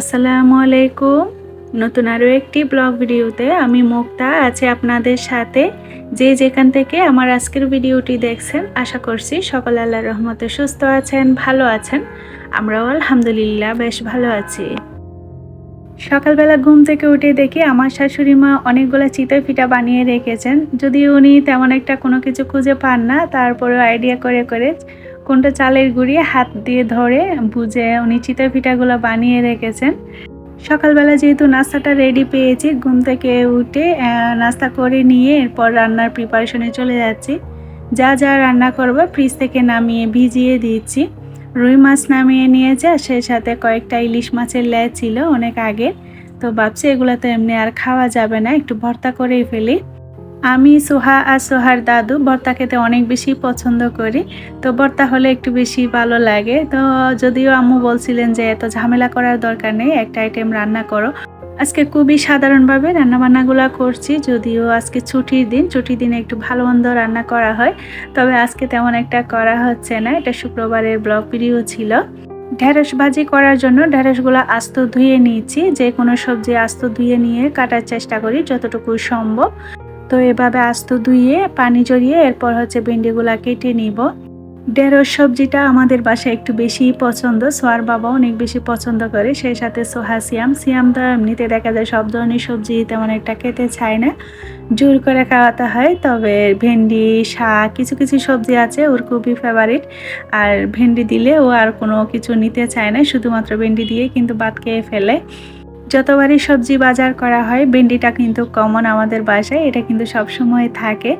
আসসালামু আলাইকুম। নতুন আরও একটি ব্লগ ভিডিওতে আমি মুক্তা আছি আপনাদের সাথে। যে যেখান থেকে আমার আজকের ভিডিওটি দেখছেন, আশা করছি সকল আল্লাহ রহমতে সুস্থ আছেন, ভালো আছেন। আমরাও আলহামদুলিল্লাহ বেশ ভালো আছি। সকালবেলা ঘুম থেকে উঠে দেখি আমার শাশুড়ি মা অনেকগুলো চিতই পিঠা বানিয়ে রেখেছেন। যদি উনি তেমন একটা কোনো কিছু খুঁজে পান না, তারপরেও আইডিয়া করে করে কোনটা চালের গুঁড়িয়ে হাত দিয়ে ধরে বুঝে উনি চিতা পিঠাগুলো বানিয়ে রেখেছেন। সকালবেলা যেহেতু নাস্তাটা রেডি পেয়েছি, ঘুম থেকে উঠে নাস্তা করে নিয়ে এরপর রান্নার প্রিপারেশনে চলে যাচ্ছি। যা যা রান্না করব ফ্রিজ থেকে নামিয়ে ভিজিয়ে দিচ্ছি। রুই মাছ নামিয়ে নিয়েছে, আর সেই সাথে কয়েকটা ইলিশ মাছের লেজ ছিল অনেক আগে। তো ভাবছি এগুলো তো এমনি আর খাওয়া যাবে না, একটু ভর্তা করেই ফেলি। আমি সোহা আর সোহার দাদু ভর্তা খেতে অনেক বেশি পছন্দ করি। তো ভর্তা হলে একটু বেশি ভালো লাগে। তো যদিও আম্মু বলছিলেন যে এত ঝামেলা করার দরকার নেই, একটা আইটেম রান্না করো। আজকে খুবই সাধারণভাবে রান্নাবান্নাগুলো করছি, যদিও আজকে ছুটির দিন। ছুটির দিনে একটু ভালো মন্দ রান্না করা হয়। তবে আজকে তেমন একটা করা হচ্ছে না। এটা শুক্রবারের ব্লগ ভিডিও ছিল। ঢেঁড়স ভাজি করার জন্য ঢেঁড়সগুলো আস্ত ধুয়ে নিয়েছি। যে কোনো সবজি আস্ত ধুয়ে নিয়ে কাটার চেষ্টা করি যতটুকু সম্ভব। তো এভাবে আস্ত ধুয়ে, পানি জড়িয়ে এরপর হচ্ছে ভেন্ডিগুলা কেটে নিব। ঢেঁড়স সবজিটা আমাদের বাসায় একটু বেশি পছন্দ সোয়ার বাবা অনেক বেশি পছন্দ করে, সেই সাথে সোহা সিয়াম। সিয়াম তো এমনিতে দেখা যায় সব ধরনের সবজি তেমন একটা খেতে চায় না। জোর করে খাওয়াতে হয়, তবে ভেন্ডি, শাক, কিছু কিছু সবজি আছে ওর খুবই ফেভারিট আর ভেন্ডি দিলে ও আর কোনো কিছু নিতে চায় না, শুধুমাত্র ভেন্ডি দিয়ে কিন্তু ভাত খেয়ে ফেলে। যতবারই সবজি বাজার করা হয়, ভেন্ডিটা কিন্তু কমন আমাদের বাসায়, এটা কিন্তু সব সময় থাকে।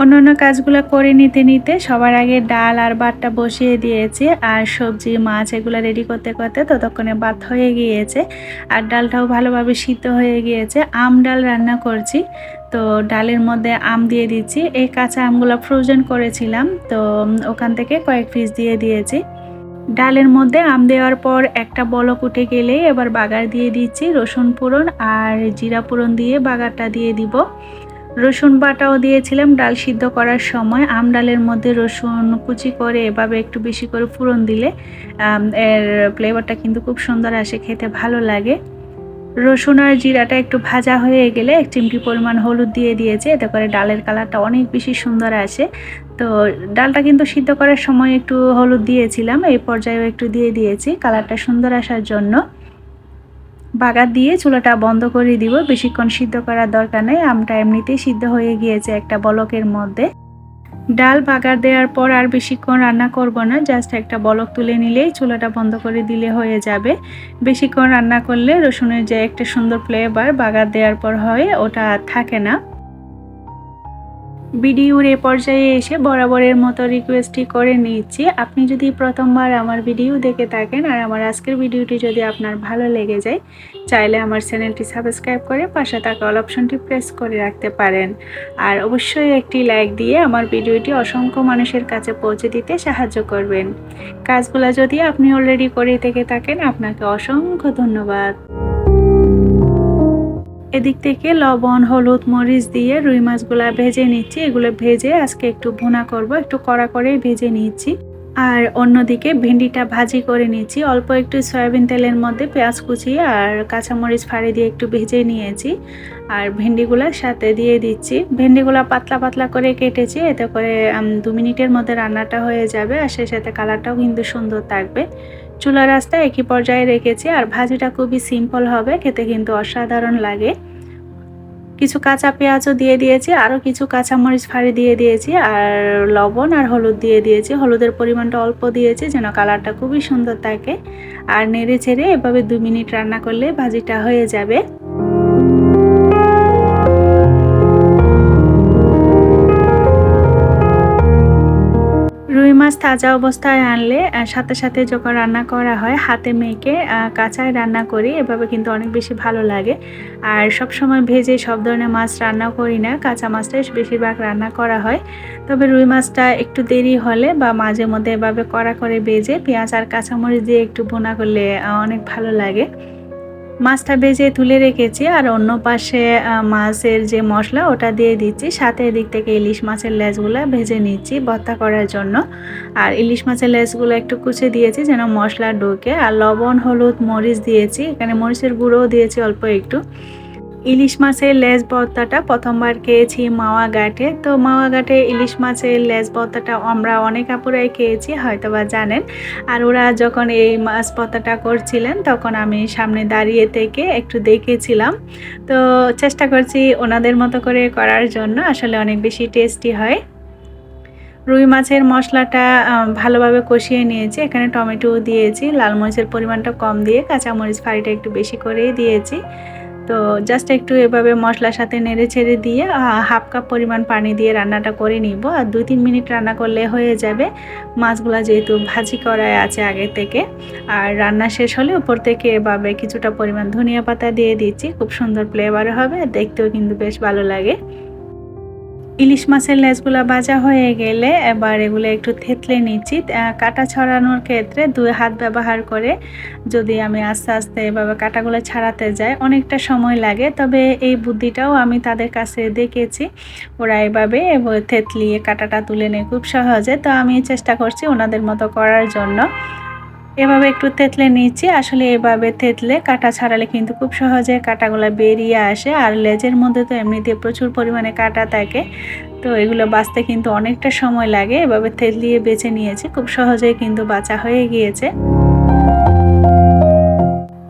অন্যান্য কাজগুলো করে নিতে নিতে সবার আগে ডাল আর ভাতটা বসিয়ে দিয়েছি, আর সবজি, মাছ এগুলো রেডি করতে করতে ততক্ষণে ভাত হয়ে গিয়েছে। আর ডালটাও ভালোভাবে সিদ্ধ হয়ে গিয়েছে। আম ডাল রান্না করছি, তো ডালের মধ্যে আম দিয়ে দিচ্ছি। এই কাঁচা আমগুলো ফ্রোজেন করেছিলাম, তো ওখান থেকে কয়েক পিস দিয়ে দিয়েছি। ডালের মধ্যে আম দেওয়ার পর একটা বলক উঠে গেলে এবার বাগার দিয়ে দিচ্ছি রসুন পুরন আর জিরা পুরন দিয়ে বাগারটা দিয়ে দিব। রসুন বাটাও দিয়েছিলাম ডাল সিদ্ধ করার সময়। আম ডালের মধ্যে রসুন কুচি করে এভাবে একটু বেশি করে ফুরন দিলে এর ফ্লেভারটা কিন্তু খুব সুন্দর আসে, খেতে ভালো লাগে। রসুন আর জিরাটা একটু ভাজা হয়ে গেলে এক চিমটি পরিমাণ হলুদ দিয়ে দিয়েছে। এতে করে ডালের কালারটা অনেক বেশি সুন্দর আসে। তো ডালটা কিন্তু সিদ্ধ করার সময় একটু হলুদ দিয়েছিলাম, এই পর্যায়েও একটু দিয়ে দিয়েছি কালারটা সুন্দর আসার জন্য। বাগার দিয়ে চুলাটা বন্ধ করে দিব, বেশিক্ষণ সিদ্ধ করার দরকার নেই। আমটা এমনিতেই সিদ্ধ হয়ে গিয়েছে একটা বলকের মধ্যে। ডাল বাগার দেওয়ার পর আর বেশিক্ষণ রান্না করব না জাস্ট একটা বলক তুলে নিলেই চুলাটা বন্ধ করে দিলে হয়ে যাবে। বেশিক্ষণ রান্না করলে রসুনের যে একটা সুন্দর ফ্লেভার বাগার দেওয়ার পর হয়, ওটা থাকে না। ভিডিওর এ পর্যায়ে এসে বরাবরের মতো রিকোয়েস্টই করে নিচ্ছি। আপনি যদি প্রথমবার আমার ভিডিও দেখে থাকেন আর আমার আজকের ভিডিওটি যদি আপনার ভালো লেগে যায়, চাইলে আমার চ্যানেলটি সাবস্ক্রাইব করে পাশে থাকা অল অপশনটি প্রেস করে রাখতে পারেন। আর অবশ্যই একটি লাইক দিয়ে আমার ভিডিওটি অসংখ্য মানুষের কাছে পৌঁছে দিতে সাহায্য করবেন। কাজগুলো যদি আপনি অলরেডি করে থেকে থাকেন, আপনাকে অসংখ্য ধন্যবাদ। এদিক থেকে লবণ, হলুদ, মরিচ দিয়ে রুই মাছগুলা ভেজে নিচ্ছি। এগুলো ভেজে আজকে একটু ভুনা করব, একটু কড়া করে ভেজে নিচ্ছি। আর অন্যদিকে ভেন্ডিটা ভাজি করে নিচ্ছি অল্প একটু সয়াবিন তেলের মধ্যে পেঁয়াজ কুচি আর কাঁচামরিচ ফাড়ি দিয়ে একটু ভেজে নিয়েছি। আর ভেন্ডিগুলোর সাথে দিয়ে দিচ্ছি। ভেন্ডিগুলো পাতলা পাতলা করে কেটেছি, এতে করে দু মিনিটের মধ্যে রান্নাটা হয়ে যাবে আর সেই সাথে কালারটাও কিন্তু সুন্দর থাকবে। চুলা রাস্তা একই পর্যায়ে রেখেছি আর ভাজিটা খুবই সিম্পল হবে, খেতে কিন্তু অসাধারণ লাগে। কিছু কাঁচা পেঁয়াজও দিয়ে দিয়েছি, আরও কিছু কাঁচামরিচ ফাড়ি দিয়ে দিয়েছি, আর লবণ আর হলুদ দিয়ে দিয়েছি। হলুদের পরিমাণটা অল্প দিয়েছি যেন কালারটা খুবই সুন্দর থাকে। আর নেড়ে ছেড়ে এভাবে দু মিনিট রান্না করলে ভাজিটা হয়ে যাবে। তাজা অবস্থায় আনলে সাথে সাথে যখন রান্না করা হয়, হাতে মেখে কাঁচায় রান্না করি, এভাবে কিন্তু অনেক বেশি ভালো লাগে। আর সব সময় ভেজে সব ধরনের মাছ রান্না করি না, কাঁচা মাছটাই বেশিরভাগ রান্না করা হয়। তবে রুই মাছটা একটু দেরি হলে বা মাঝে মধ্যে এভাবে কড়া করে ভেজে পেঁয়াজ আর কাঁচামরিচ দিয়ে একটু বোনা করলে অনেক ভালো লাগে। মাছটা ভেজে তুলে রেখেছি আর অন্য পাশে মাছের যে মশলা ওটা দিয়ে দিচ্ছি। সাথে এদিক থেকে ইলিশ মাছের লেজগুলো ভেজে নিচ্ছি ভর্তা করার জন্য। আর ইলিশ মাছের লেজগুলো একটু কুচে দিয়েছি যেন মশলা ঢোকে। আর লবণ, হলুদ, মরিচ দিয়েছি। এখানে মরিচের গুঁড়োও দিয়েছি অল্প একটু। ইলিশ মাছের লেজ ভর্তাটা প্রথমবার খেয়েছি মাওয়া ঘাটে তো মাওয়া ঘাটে ইলিশ মাছের লেজ ভর্তাটা আমরা অনেক আপুরাই খেয়েছি হয়তো বা জানেন। আর ওরা যখন এই মাছ ভর্তাটা করছিলেন, তখন আমি সামনে দাঁড়িয়ে থেকে একটু দেখেছিলাম। তো চেষ্টা করছি ওনাদের মতো করে করার জন্য, আসলে অনেক বেশি টেস্টি হয়। রুই মাছের মশলাটা ভালোভাবে কষিয়ে নিয়েছি। এখানে টমেটো দিয়েছি, লাল মরিচের পরিমাণটা কম দিয়ে কাঁচামরিচ ফাড়িটা একটু বেশি করেই দিয়েছি। তো জাস্ট একটু এভাবে মশলার সাথে নেড়ে ছেড়ে দিয়ে হাফ কাপ পরিমাণ পানি দিয়ে রান্নাটা করে নিব। আর দুই তিন মিনিট রান্না করলে হয়ে যাবে। মাছগুলো যেহেতু ভাজি করায় আছে আগে থেকে। আর রান্না শেষ হলে উপর থেকে এভাবে কিছুটা পরিমাণ ধনিয়া পাতা দিয়ে দিচ্ছি। খুব সুন্দর ফ্লেভার হবে, দেখতেও কিন্তু বেশ ভালো লাগে। ইলিশ মাছের লেজগুলো ভাজা হয়ে গেলে এবার এগুলো একটু থেতলে নিচ্ছি। কাটা ছড়ানোর ক্ষেত্রে দুই হাত ব্যবহার করে যদি আমি আস্তে আস্তে এভাবে কাটাগুলো ছাড়াতে যাই, অনেকটা সময় লাগে। তবে এই বুদ্ধিটাও আমি তাদের কাছে দেখেছি। ওরা এভাবে থেতলিয়ে কাটাটা তুলে নেয় খুব সহজে। তো আমি চেষ্টা করছি ওনাদের মতো করার জন্য। এভাবে একটু তেতলে নিচ্ছি। আসলে এভাবে থেতলে কাটা ছাড়ালে কিন্তু খুব সহজে কাটাগুলো বেরিয়ে আসে। আর লেজের মধ্যে তো এমনিতে প্রচুর পরিমাণে কাটা থাকে। তো এগুলো বাঁচতে কিন্তু অনেকটা সময় লাগে। এভাবে থেতলিয়ে বেছে নিয়েছি। খুব সহজেই কিন্তু বাঁচা হয়ে গিয়েছে।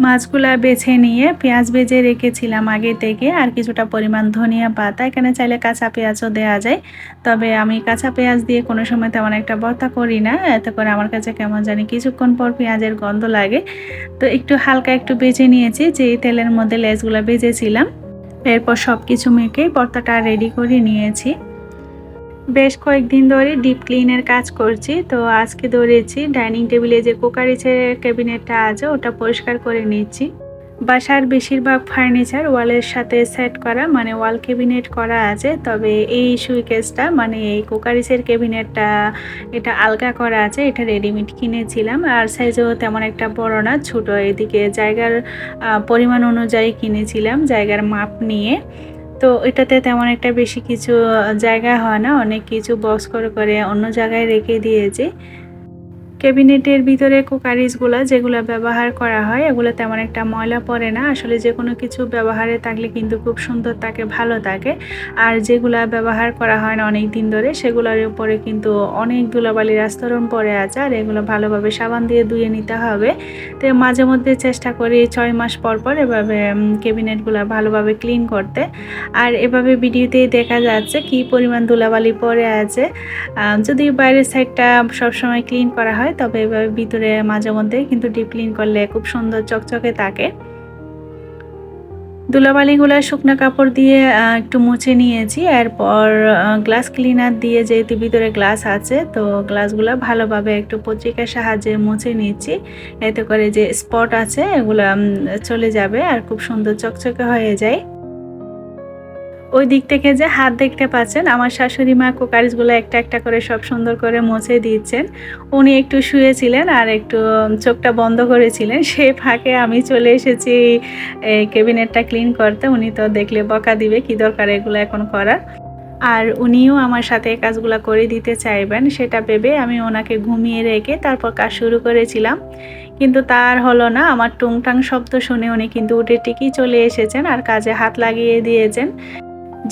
মাছগুলা বেছে নিয়ে পেঁয়াজ বেজে রেখেছিলাম আগে থেকে, আর কিছুটা পরিমাণ ধনিয়া পাতা। এখানে চাইলে কাঁচা পেঁয়াজও দেওয়া যায়, তবে আমি কাঁচা পেঁয়াজ দিয়ে কোনো সময় তেমন একটা ভর্তা করি না। এতে করে আমার কাছে কেমন জানি কিছুক্ষণ পর পেঁয়াজের গন্ধ লাগে। তো একটু হালকা একটু বেজে নিয়েছি, যে তেলের মধ্যে লেজগুলো বেজেছিলাম এরপর সব কিছু মেখেই ভর্তাটা রেডি করে নিয়েছি। বেশ কয়েকদিন ধরে ডিপ ক্লিনের কাজ করছি, তো আজকে ধরেছি ডাইনিং টেবিলে যে কুকারিচের ক্যাবিনেটটা আছে, ওটা পরিষ্কার করে নিচ্ছি। বাসার বেশিরভাগ ফার্নিচার ওয়ালের সাথে সেট করা মানে ওয়াল ক্যাবিনেট করা আছে, তবে এই সুইকেসটা মানে এই কুকারিসের ক্যাবিনেটটা এটা আলগা করা আছে, এটা রেডিমেড কিনেছিলাম, আর সাইজও তেমন একটা বড় না, ছোট, এদিকে জায়গার পরিমাণ অনুযায়ী কিনেছিলাম, জায়গার মাপ নিয়ে। তো এটাতে তেমন একটা বেশি কিছু জায়গা হয় না। অনেক কিছু বক্স করে করে অন্য জায়গায় রেখে দিয়েছি। ক্যাবিনেটের ভিতরে কুকারিজগুলো যেগুলো ব্যবহার করা হয়, এগুলো তেমন একটা ময়লা পড়ে না। আসলে যে কোনো কিছু ব্যবহারে থাকলে কিন্তু খুব সুন্দর থাকে, ভালো থাকে। আর যেগুলো ব্যবহার করা হয় না অনেক দিন ধরে, সেগুলোর উপরে কিন্তু অনেক ধুলাবালির আস্তরণ পড়ে আছে আর এগুলো ভালোভাবে সাবান দিয়ে ধুয়ে নিতে হবে। তো মাঝে মধ্যে চেষ্টা করি ছয় মাস পর পর এভাবে ক্যাবিনেটগুলো ভালোভাবে ক্লিন করতে। আর এভাবে ভিডিওতেই দেখা যাচ্ছে কি পরিমাণ ধুলাবালি পড়ে আছে। যদি বাইরের সাইডটা সবসময় ক্লিন করা হয় তবে এভাবে ভিতরে মাঝে মধ্যে কিন্তু ডিপ ক্লিন করলে খুব সুন্দর চকচকে থাকে। ধুলাবালিগুলো শুকনো কাপড় দিয়ে একটু মুছে নিয়েছি। এরপর গ্লাস ক্লিনার দিয়ে যেহেতু ভিতরে গ্লাস আছে, তো গ্লাসগুলো ভালোভাবে একটু পত্রিকার সাহায্যে মুছে নিচ্ছি। এতে করে যে স্পট আছে, এগুলো চলে যাবে আর খুব সুন্দর চকচকে হয়ে যায়। ওই দিক থেকে যে হাত দেখতে পাচ্ছেন, আমার শাশুড়ি মা কুকারিজগুলো একটা একটা করে সব সুন্দর করে মুছে দিচ্ছেন। উনি একটু শুয়েছিলেন আর একটু চোখটা বন্ধ করেছিলেন। সে ফাঁকে আমি চলে এসেছি এই ক্যাবিনেটটা ক্লিন করতে। উনি তো দেখলে বকা দিবে, কি দরকার এগুলো এখন করার? আর উনিও আমার সাথে এই কাজগুলো করে দিতে চাইবেন, সেটা ভেবে আমি ওনাকে ঘুমিয়ে রেখে তারপর কাজ শুরু করেছিলাম। কিন্তু তার হলো না, আমার টুংটাং শব্দ শুনে উনি কিন্তু উঠে টিকি চলে এসেছেন আর কাজে হাত লাগিয়ে দিয়েছেন।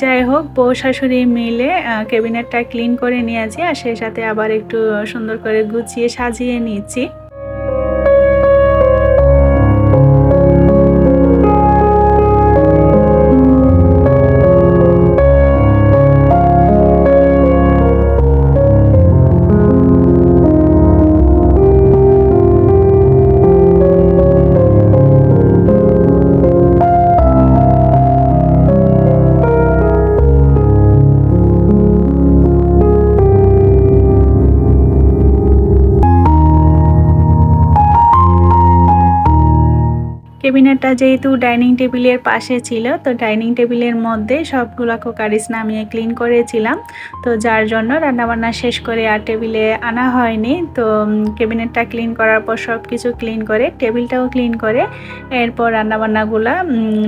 যাই হোক, বউ শাশুড়ি মিলে ক্যাবিনেটটা ক্লিন করে নিয়েছি আর সেই সাথে আবার একটু সুন্দর করে গুছিয়ে সাজিয়ে নিচ্ছি। কেবিনেটটা যেহেতু ডাইনিং টেবিলের পাশে ছিল, তো ডাইনিং টেবিলের মধ্যে সবগুলো কোকারিস নামিয়ে ক্লিন করেছিলাম। তো যার জন্য রান্নাবান্না শেষ করে আর টেবিলে আনা হয়নি, তো কেবিনেটটা ক্লিন করার পর সব কিছু ক্লিন করে, টেবিলটাও ক্লিন করে এরপর রান্নাবান্নাগুলো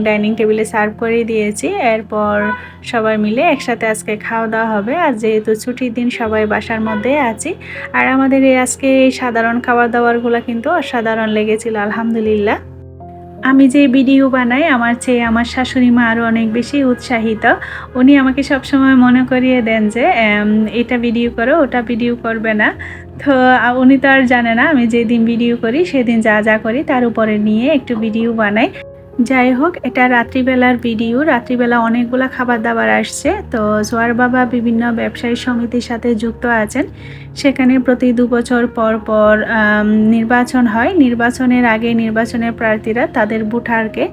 ডাইনিং টেবিলে সার্ভ করে দিয়েছি। এরপর সবাই মিলে একসাথে আজকে খাওয়া দাওয়া হবে। আর যেহেতু ছুটির দিন সবাই বাসার মধ্যে আছি, আর আমাদের এই আজকে এই সাধারণ খাবার দাবারগুলো কিন্তু অসাধারণ লেগেছিল, আলহামদুলিল্লাহ। আমি যে ভিডিও বানাই, আমার চেয়ে আমার শাশুড়ি মা আরও অনেক বেশি উৎসাহিত। উনি আমাকে সবসময় মনে করিয়ে দেন যে এটা ভিডিও করো, ওটা ভিডিও করবে না। তো উনি তো আর জানে না, আমি যেদিন ভিডিও করি, সেদিন যা যা করি, তার উপরে নিয়ে একটু ভিডিও বানাই। যাই হোক, এটা রাত্রিবেলার ভিডিও। রাত্রিবেলা অনেকগুলো খাবার দাবার আসছে। তো জোয়ার বাবা বিভিন্ন ব্যবসায়ী সমিতির সাথে যুক্ত আছেন। সেখানে প্রতি দু বছর পর পর নির্বাচন হয়। নির্বাচনের আগে নির্বাচনের প্রার্থীরা তাদের ভোটারকে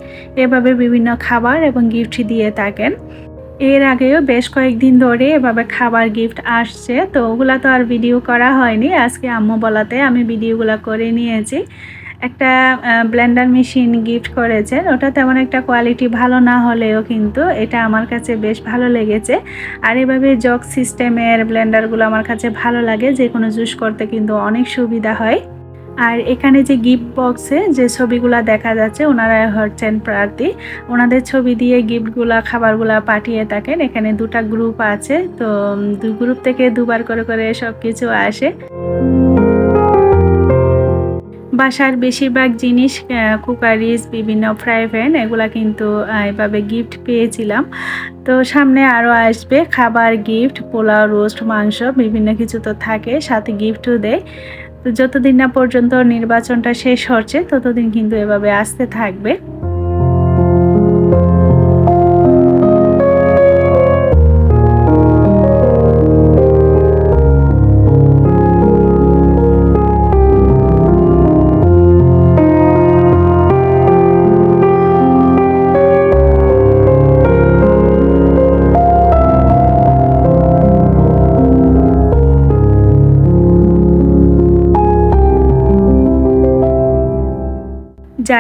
এভাবে বিভিন্ন খাবার এবং গিফট দিয়ে থাকেন। এর আগেও বেশ কয়েকদিন ধরে এভাবে খাবার গিফট আসছে। তো ওগুলা তো আর ভিডিও করা হয়নি। আজকে আম্মু বলাতে আমি ভিডিওগুলো করে নিয়েছি। একটা ব্লেন্ডার মেশিন গিফট করেছেন ওটা তেমন একটা কোয়ালিটি ভালো না হলেও কিন্তু এটা আমার কাছে বেশ ভালো লেগেছে। আর এভাবে জগ সিস্টেমের ব্লেন্ডারগুলো আমার কাছে ভালো লাগে যে কোনো জুস করতে কিন্তু অনেক সুবিধা হয়। আর এখানে যে গিফট বক্সে যে ছবিগুলা দেখা যাচ্ছে, ওনারা হচ্ছেন প্রার্থী। ওনাদের ছবি দিয়ে গিফটগুলা খাবারগুলা পাঠিয়ে থাকেন। এখানে দুটা গ্রুপ আছে, তো দু গ্রুপ থেকে দুবার করে করে সব কিছু আসে। বাসার বেশিরভাগ জিনিস কুকারিজ, বিভিন্ন ফ্রাই প্যান এগুলো কিন্তু এভাবে গিফট পেয়েছিলাম। তো সামনে আরও আসবে খাবার গিফট পোলাও, রোস্ট, মাংস, বিভিন্ন কিছু তো থাকে, সাথে গিফটও দেয়। তো যতদিন না পর্যন্ত নির্বাচনটা শেষ হচ্ছে, ততদিন কিন্তু এভাবে আসতে থাকবে।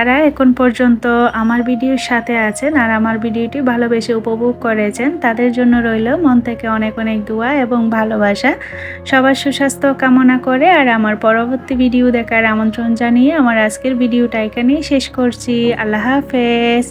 যারা এখন পর্যন্ত আমার ভিডিওর সাথে আছেন আর আমার ভিডিওটি ভালোবেসে উপভোগ করেছেন, তাদের জন্য রইল মন থেকে অনেক অনেক দোয়া এবং ভালোবাসা। সবার সুস্বাস্থ্য কামনা করে আর আমার পরবর্তী ভিডিও দেখার আমন্ত্রণ জানিয়ে আমার আজকের ভিডিওটা এখানেই শেষ করছি। আল্লাহ হাফেজ।